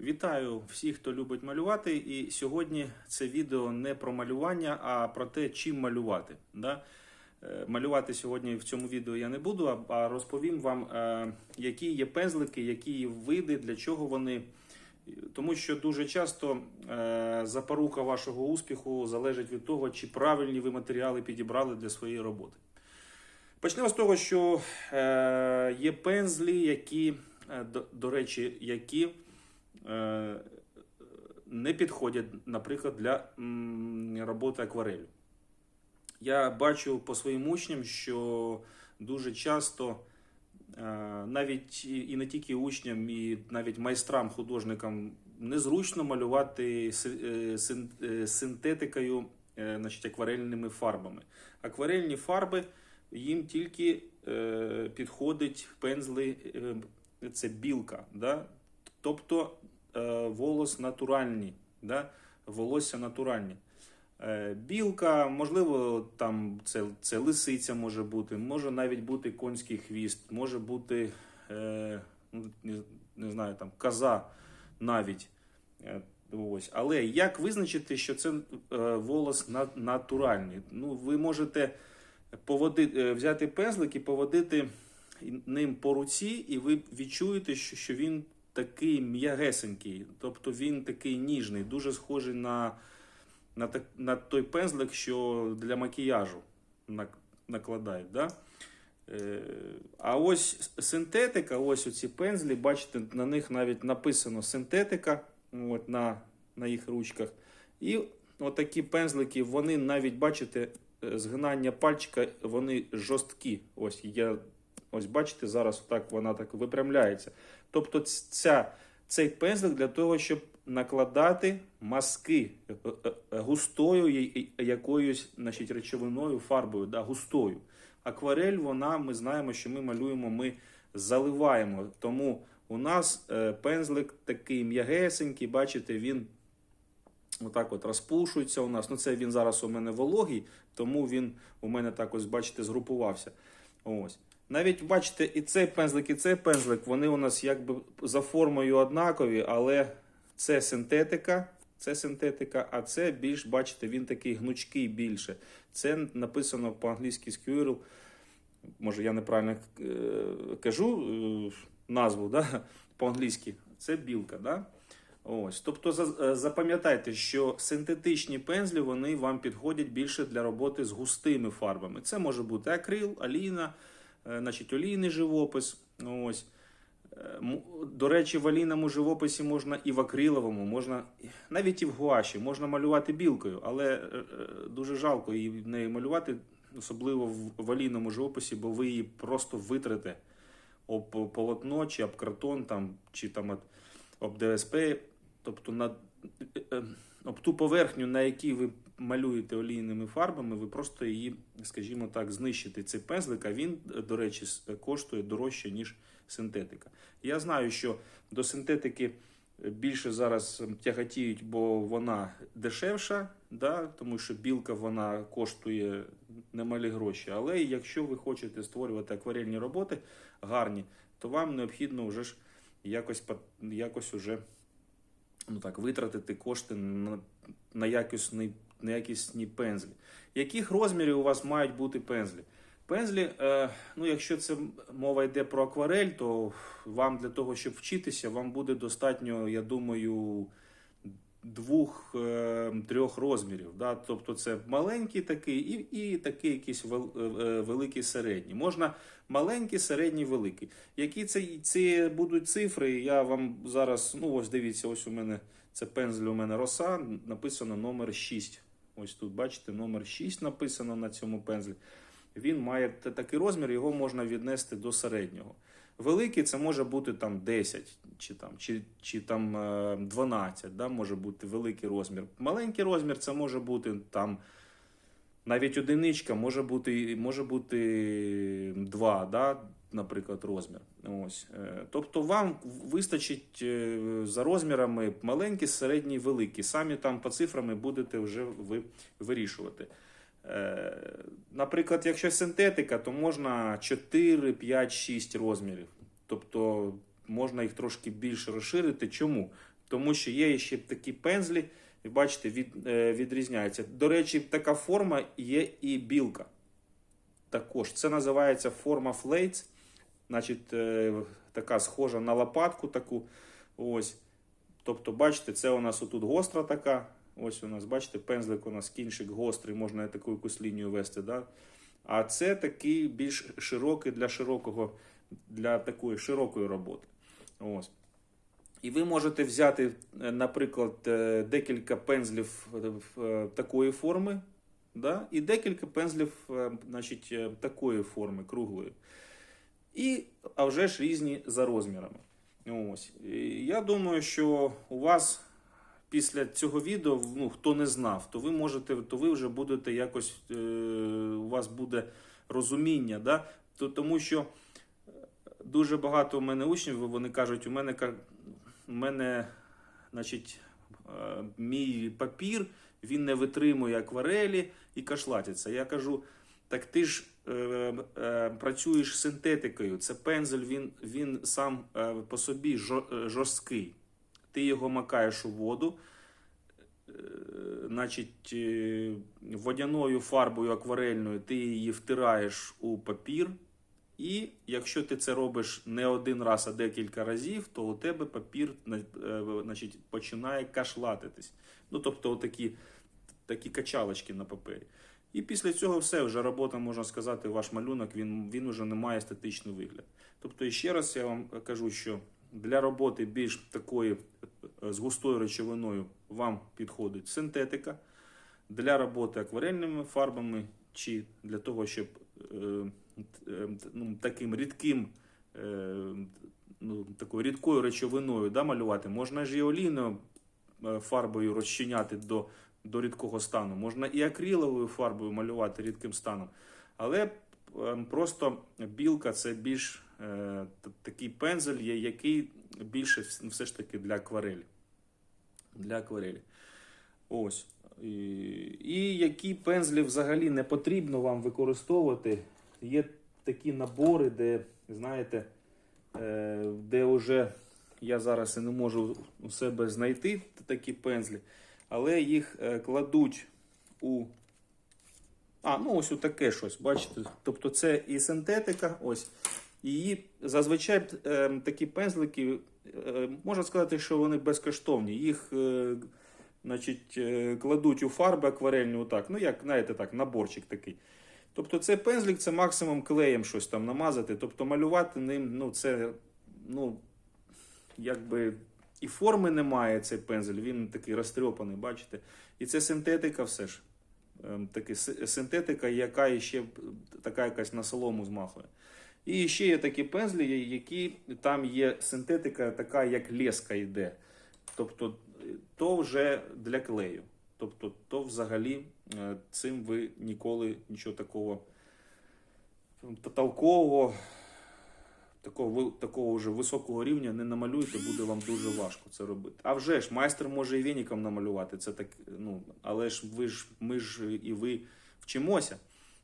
Вітаю всіх, хто любить малювати. І сьогодні це відео не про малювання, а про те, чим малювати. Да? Е, Малювати сьогодні в цьому відео я не буду, а- розповім вам, е, які є пензлики, які є види, для чого вони. Тому що дуже часто е, запорука вашого успіху залежить від того, чи правильні ви матеріали підібрали для своєї роботи. Почнемо з того, що є пензлі, які, до, речі, які не підходять, наприклад, для роботи акварелю. Я бачу по своїм учням, що дуже часто е, навіть і не тільки учням, і навіть майстрам, художникам незручно малювати е, син- е, синтетикою, е, значить, акварельними фарбами. Акварельні фарби їм тільки е, підходить пензли, е, це білка, да? Тобто е, волос натуральні, да? волосся натуральні. Е, Білка, можливо, там це, це лисиця може бути, може навіть бути конський хвіст, може бути, е, ну, не, не знаю, там коза навіть. Е, Ось. Але як визначити, що це е, волос на, натуральний? Ну, ви можете поводи, е, взяти пензлик і поводити ним по руці, і ви відчуєте, що, що він такий м'ягесенький, тобто він такий ніжний, дуже схожий на, на, на той пензлик, що для макіяжу нак- накладають. Да? Е, А ось синтетика, ось оці пензлі, бачите, на них навіть написано синтетика от, на, на їх ручках. І отакі пензлики, вони навіть, бачите, е, згинання пальчика, вони жорсткі. Ось я, ось бачите, зараз так вона так випрямляється. Тобто ця, цей пензлик для того, щоб накладати маски е, е, е, густою якоюсь значить, речовиною, фарбою, да, густою. Акварель, вона, ми знаємо, що ми малюємо, ми заливаємо. Тому у нас пензлик такий м'ягесенький, бачите, він отак от розпушується у нас. Ну, це він зараз у мене вологий, тому він у мене так ось, бачите, згрупувався. Ось. Навіть бачите, і цей пензлик, і цей пензлик, вони у нас якби за формою однакові, але це синтетика, це синтетика, а це більш, бачите, він такий гнучкий більше. Це написано по-англійськи squirrel. Може, я неправильно е, кажу е, назву да? по-англійськи. Це білка. Да? Ось. Тобто е, запам'ятайте, що синтетичні пензлі вони вам підходять більше для роботи з густими фарбами. Це може бути акрил, олійна, е, значить, олійний живопис. Ось. Е, До речі, в олійному живописі можна і в акриловому, можна навіть і в гуаші, можна малювати білкою, але е, е, дуже жалко її в неї малювати, особливо в олійному живописі, бо ви її просто витрете об полотно, чи об картон, там, чи там об ДСП, тобто на е, е, об ту поверхню, на якій ви малюєте олійними фарбами, ви просто її, скажімо так, знищите цей пензлик, а він, е, до речі, коштує дорожче, ніж синтетика. Я знаю, що до синтетики більше зараз тяготіють, бо вона дешевша, да? тому що білка вона коштує немалі гроші. Але якщо ви хочете створювати акварельні роботи гарні, то вам необхідно вже ж якось, якось уже ну так, витратити кошти на, на, якісний, на якісні пензлі. Яких розмірів у вас мають бути пензлі? Пензлі, е, ну якщо це мова йде про акварель, то вам для того, щоб вчитися, вам буде достатньо, я думаю, двох-трьох розмірів. Да? Тобто це маленький такий і, і такий якийсь е, е, великий середній. Можна маленький, середній, великий. Які це, це будуть цифри, я вам зараз, ну ось дивіться, ось у мене це пензль у мене роса, написано номер 6. Ось тут, бачите, номер 6 написано на цьому пензлі. Він має такий розмір, його можна віднести до середнього. Великий це може бути там 10 чи там, чи, чи там е, 12, да, може бути великий розмір. Маленький розмір це може бути там навіть одиничка, може бути, може бути 2, да, наприклад, розмір. Ось. Е, Тобто вам вистачить е, за розмірами маленький, середній, великий. Самі там по цифрами будете вже ви вирішувати. Е, Наприклад, якщо синтетика, то можна 4, 5, 6 розмірів. Тобто можна їх трошки більше розширити. Чому? Тому що є ще такі пензлі, і бачите, від, відрізняються. До речі, така форма є і білка. Також це називається форма флейц. Значить, е, така схожа на лопатку таку. Ось. Тобто, бачите, це у нас отут гостра така. Ось у нас, бачите, пензлик у нас кінчик гострий, можна таку якусь лінію вести. Да? А це такий більш широкий для широкого, для такої широкої роботи. Ось. І ви можете взяти, е, наприклад, е, декілька пензлів такої форми, да? і декілька пензлів значить, такої форми, круглої. І, а вже ж різні за розмірами. Ось. Я думаю, що у вас після цього відео, ну, хто не знав, то ви можете, то ви вже будете якось, е, у вас буде розуміння, да? то, тому що дуже багато у мене учнів, вони кажуть, у мене, у мене значить, е, мій папір, він не витримує акварелі і кашлатиться. Я кажу, так ти ж е, е, працюєш синтетикою. Це пензель, він, він сам е, по собі жорсткий. Ти його макаєш у воду, значить, водяною фарбою акварельною ти її втираєш у папір. І якщо ти це робиш не один раз, а декілька разів, то у тебе папір значить, починає кашлатитись. Ну, тобто, такі, такі качалочки на папері. І після цього все, вже робота, можна сказати, ваш малюнок, він, він вже не має естетичний вигляд. Тобто, ще раз я вам кажу, що для роботи більш такої е, з густою речовиною вам підходить синтетика. Для роботи акварельними фарбами чи для того, щоб е, е, ну, таким рідким, ну, такою рідкою речовиною да, малювати, можна ж і олійною фарбою розчиняти до, до рідкого стану, можна і акриловою фарбою малювати рідким станом. Але е, просто білка це більш е, такий пензель, є, який більше все ж таки для акварелі. Для акварелі. Ось. І, і які пензлі взагалі не потрібно вам використовувати. Є такі набори, де, знаєте, е, де вже я зараз і не можу у себе знайти такі пензлі, але їх е, кладуть у. А, ну ось таке щось, бачите. Тобто це і синтетика, ось. І зазвичай е, такі пензлики, е, можна сказати, що вони безкоштовні. Їх значить, кладуть у фарби акварельні, отак. Ну, як, знаєте, так, наборчик такий. Тобто це пензлик, це максимум клеєм щось там намазати. Тобто малювати ним, ну, це, ну, якби і форми немає цей пензель, він такий розтрьопаний, бачите. І це синтетика все ж. Ем, таки, синтетика, яка ще така якась на солому змахує. І ще є такі пензлі, які там є синтетика, така як леска йде. Тобто е, то вже для клею. Тобто, то взагалі е, цим ви ніколи нічого такого толкового, такого, такого вже високого рівня не намалюєте, буде вам дуже важко це робити. А вже ж, майстер може і веніком намалювати, це так, ну, але ж ви ж ми ж і ви вчимося.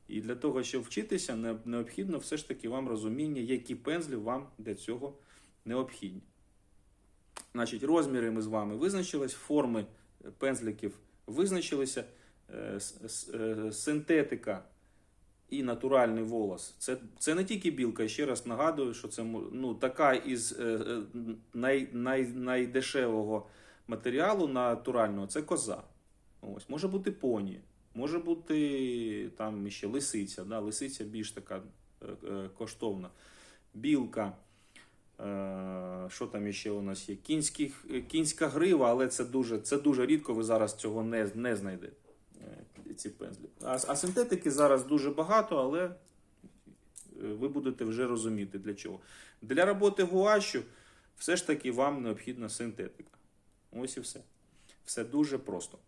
І для того, щоб вчитися, необхідно все ж таки вам розуміння, які пензлі вам для цього необхідні. Значить, розміри ми з вами визначились, форми пензликів визначилися, е, с- е, синтетика і натуральний волос. Це, це не тільки білка, ще раз нагадую, що це ну, така із е, е, най, най, найдешевого матеріалу натурального це коза. Ось, може бути поні, може бути там ще лисиця. Да? Лисиця більш така е, коштовна. Білка. Що там ще у нас є? Кінський, кінська грива, але це дуже, це дуже рідко, ви зараз цього не, не знайдете. Ці пензлі. А, а синтетики зараз дуже багато, але е, ви будете вже розуміти для чого. Для роботи гуашю все ж таки вам необхідна синтетика. Ось і все. Все дуже просто.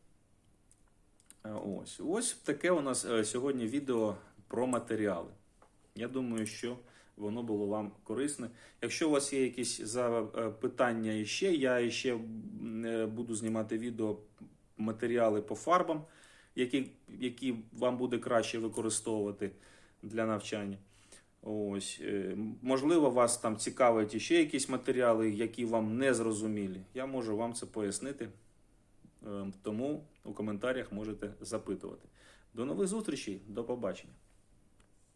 Е, Ось, ось таке у нас е, сьогодні відео про матеріали. Я думаю, що воно було вам корисне. Якщо у вас є якісь запитання іще, я ще буду знімати відео матеріали по фарбам, які, які вам буде краще використовувати для навчання. Ось, е, можливо, вас там цікавлять іще якісь матеріали, які вам не зрозумілі. Я можу вам це пояснити. Е, Тому у коментарях можете запитувати. До нових зустрічей, до побачення.